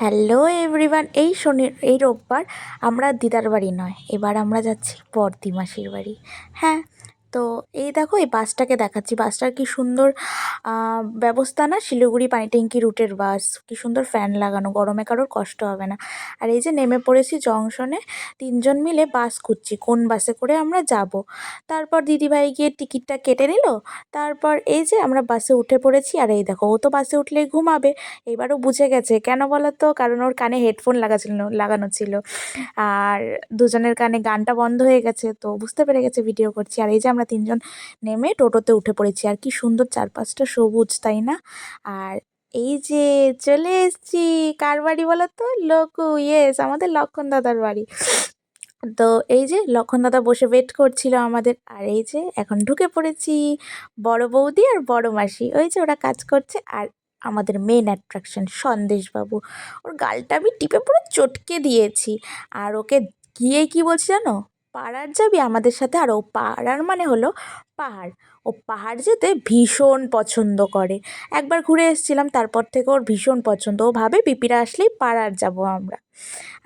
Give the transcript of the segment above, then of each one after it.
Hello everyone, এই শনি, এই রোববার আমরা দিদার বাড়ি নয়, এবার আমরা যাচ্ছি বর্দি মাসির বাড়ি। হ্যাঁ তো এই দেখো, এই বাসটাকে দেখাচ্ছি। বাসটার কি সুন্দর ব্যবস্থা না? শিলিগুড়ি পানি ট্যাঙ্কি রুটের বাস। কি সুন্দর ফ্যান লাগানো, গরমে কারোর কষ্ট হবে না। আর এই যে নেমে পড়েছি জংশনে, তিনজন মিলে বাস খুঁজছি, কোন বাসে করে আমরা যাব। তারপর দিদিভাই গিয়ে টিকিটটা কেটে নিল। তারপর এই যে আমরা বাসে উঠে পড়েছি, আর এই দেখো, ও তো বাসে উঠলেই ঘুমাবে। এবারও বুঝে গেছে। কেন বলো তো কারণ ওর কানে হেডফোন লাগা ছিল লাগানো ছিল। আর দুজনের কানে গানটা বন্ধ হয়ে গেছে, তো বুঝতে পেরে গেছে ভিডিও করছি। আর এই যে তিনজন নেমে টোটোতে উঠে পড়েছি। আর কি সুন্দর চারপাশটা সবুজ, তাই না? আর এই যে চলে এসেছি, কার বাড়ি বলো তো লোকু ইয়েস আমাদের লক্ষণ দাদার বাড়ি। তো এই যে লক্ষণ দাদা বসে ওয়েট করছিল আমাদের। আর এই যে এখন ঢুকে পড়েছি, বড় বৌদি আর বড় মাসি। ওই যে ওরা কাজ করছে আর আমাদের মেন অ্যাট্রাকশন সন্দেশবাবু ওর গালটা আমি টিপে পুরো চটকে দিয়েছি। আর ওকে গিয়ে কি বলছি জানো? পাড়ার যাবি আমাদের সাথে? আর ও পাড়ার মানে হলো পাহাড়। ও পাহাড় যেতে ভীষণ পছন্দ করে। একবার ঘুরে এসেছিলাম, তারপর থেকে ওর ভীষণ পছন্দ। ও ভাবে, পিপিরা আসলেই পাড়ার যাব আমরা।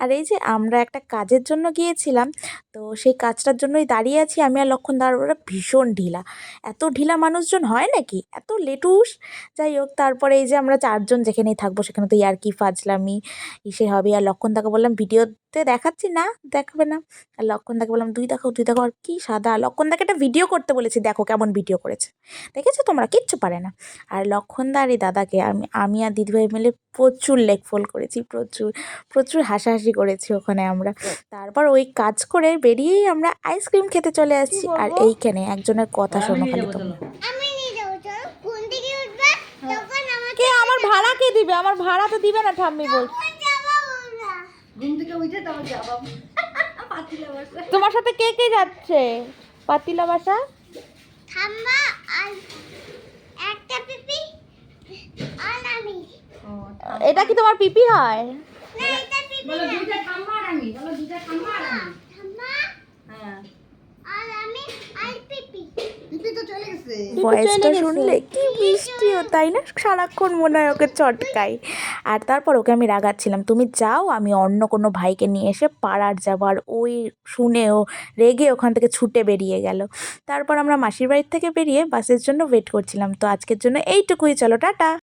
আর এই যে আমরা একটা কাজের জন্য গিয়েছিলাম, তো সেই কাজটার জন্যই দাঁড়িয়ে আছি আমি আর লক্ষণ দাঁড় ভীষণ ঢিলা। এত ঢিলা মানুষজন হয় নাকি? এত লেটুস? যাই হোক, তারপরে এই যে আমরা চারজন যেখানেই থাকব, সেখানে তো ইয়ার্কি, ফাজলামি, ইসে হবে। আর লক্ষণ দাকে বললাম, ভিডিওতে দেখাচ্ছি না, দেখাবে না। আর লক্ষণ দাকে বললাম, দুই দেখাও, দুই দেখো আর কি সাদা। লক্ষণ দাকে একটা ভিডিও করতে বলেছি, দেখো কেমন ভিডিও। করেছে। দেখেছ? তোমরা কিচ্ছু পারে না। আর লক্ষণ দা এই দাদাকে আমি আমি আর দিদিভাই মিলে প্রচুর লেগ ফোল করেছি প্রচুর প্রচুর হাসাহাসি করেছি ওখানে আমরা। তারপর ওই কাজ করে বেরিয়েই আমরা আইসক্রিম খেতে চলে আসছি। আর এইখানে একজনের কথা শোনো খালি তোমরা। আমাকে কে? আমার ভাড়া কে দিবে? আমার ভাড়া তো দিবে না ঠাম্মি বল। ঘুম থেকে উঠে তোমার সাথে কে কে যাচ্ছে? পাতিলা বাসা ঠাম্মা আর একটা পিপি আর আমি এটা কি তোমার পিপি হয়? না এটা পিপি বলো দুইটা ঠাম্মা আর আমি বলো দুইটা ঠাম্মা আর আমি ঠাম্মা হ্যাঁ আর আমি আর পিপি পিপি তো চলে গেছে ভয়েসটা শুনলে কি মিষ্টিও তাই না? সারাক্ষণ মনে হয় ওকে চটকাই। আর তারপর ওকে আমি রাগাচ্ছিলাম তুমি যাও আমি অন্য কোনো ভাইকে নিয়ে এসে পাড়ার যাব আর ওই শুনেও রেগে ওখান থেকে ছুটে বেরিয়ে গেল। তারপর আমরা মাসির বাড়ির থেকে বেরিয়ে বাসের জন্য ওয়েট করছিলাম। তো আজকের জন্য এইটুকুই চলো টাটা।